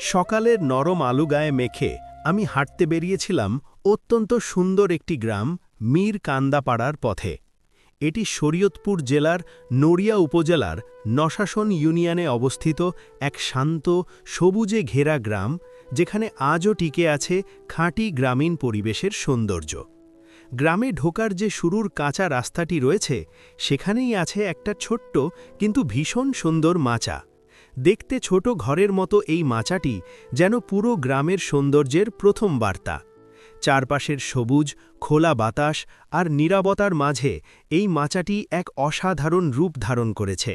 সকালের নরম আলু গায়ে মেখে আমি হাঁটতে বেরিয়েছিলাম অত্যন্ত সুন্দর একটি গ্রাম, মীর কান্দাপাড়ার পথে। এটি শরীয়তপুর জেলার নড়িয়া উপজেলার নশাসন ইউনিয়নে অবস্থিত এক শান্ত, সবুজে ঘেরা গ্রাম, যেখানে আজও টিকে আছে খাঁটি গ্রামীণ পরিবেশের সৌন্দর্য। গ্রামে ঢোকার যে শুরুর কাঁচা রাস্তাটি রয়েছে, সেখানেই আছে একটা ছোট্ট কিন্তু ভীষণ সুন্দর মাচা। দেখতে ছোট ঘরের মতো এই মাচাটি যেন পুরো গ্রামের সৌন্দর্যের প্রথম বার্তা। চারপাশের সবুজ, খোলা বাতাস আর নিরাবতার মাঝে এই মাচাটি এক অসাধারণ রূপ ধারণ করেছে।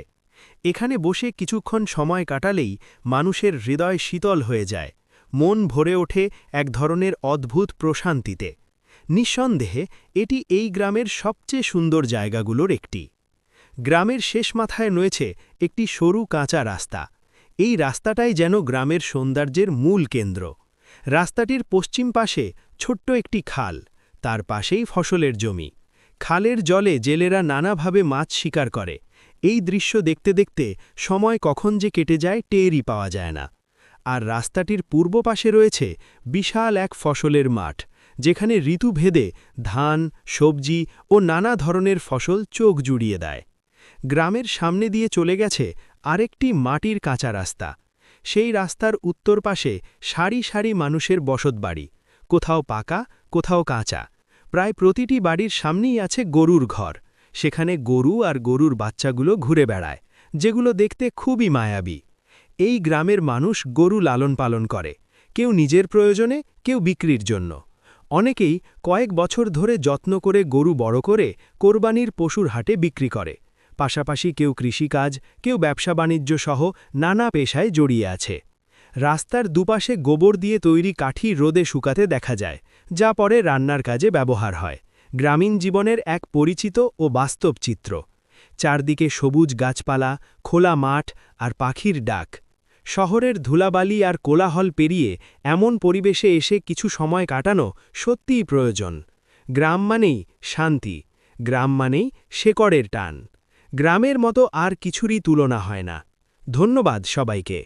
এখানে বসে কিছুক্ষণ সময় কাটালেই মানুষের হৃদয় শীতল হয়ে যায়, মন ভরে ওঠে এক ধরনের অদ্ভুত প্রশান্তিতে। নিঃসন্দেহে, এটি এই গ্রামের সবচেয়ে সুন্দর জায়গাগুলোর একটি। গ্রামের শেষ মাথায় রয়েছে একটি সরু কাঁচা রাস্তা। এই রাস্তাটাই যেন গ্রামের সৌন্দর্যের মূল কেন্দ্র। রাস্তাটির পশ্চিম পাশে ছোট্ট একটি খাল, তার পাশেই ফসলের জমি। খালের জলে জেলেরা নানাভাবে মাছ শিকার করে। এই দৃশ্য দেখতে দেখতে সময় কখন যে কেটে যায় টেরই পাওয়া যায় না। আর রাস্তাটির পূর্ব পাশে রয়েছে বিশাল এক ফসলের মাঠ, যেখানে ঋতুভেদে ধান, সবজি ও নানা ধরনের ফসল চোখ জুড়িয়ে দেয়। গ্রামের সামনে দিয়ে চলে গেছে আরেকটি মাটির কাঁচা রাস্তা। সেই রাস্তার উত্তর পাশে সারি সারি মানুষের বসতবাড়ি। কোথাও পাকা, কোথাও কাঁচা। প্রায় প্রতিটি বাড়ির সামনেই আছে গরুর ঘর। সেখানে গরু আর গরুর বাচ্চাগুলো ঘুরে বেড়ায়, যেগুলো দেখতে খুবই মায়াবী। এই গ্রামের মানুষ গরু লালন পালন করে। কেউ নিজের প্রয়োজনে, কেউ বিক্রির জন্য। অনেকেই কয়েক বছর ধরে যত্ন করে গরু বড় করে কোরবানির পশুর হাটে বিক্রি করে। পাশাপাশি কেউ কৃষিকাজ, কেউ ব্যবসা বাণিজ্য সহ নানা পেশায় জড়িয়ে আছে। রাস্তার দুপাশে গোবর দিয়ে তৈরি কাঠি রোদে শুকাতে দেখা যায়, যা পরে রান্নার কাজে ব্যবহার হয়। গ্রামীণ জীবনের এক পরিচিত ও বাস্তব চিত্র। চারদিকে সবুজ গাছপালা, খোলা মাঠ আর পাখির ডাক। শহরের ধুলাবালি আর কোলাহল পেরিয়ে এমন পরিবেশে এসে কিছু সময় কাটানো সত্যিই প্রয়োজন। গ্রাম মানেই শান্তি, গ্রাম মানেই শেকড়ের টান। গ্রামের মতো আর কিছুরই তুলনা হয় না। ধন্যবাদ সবাইকে।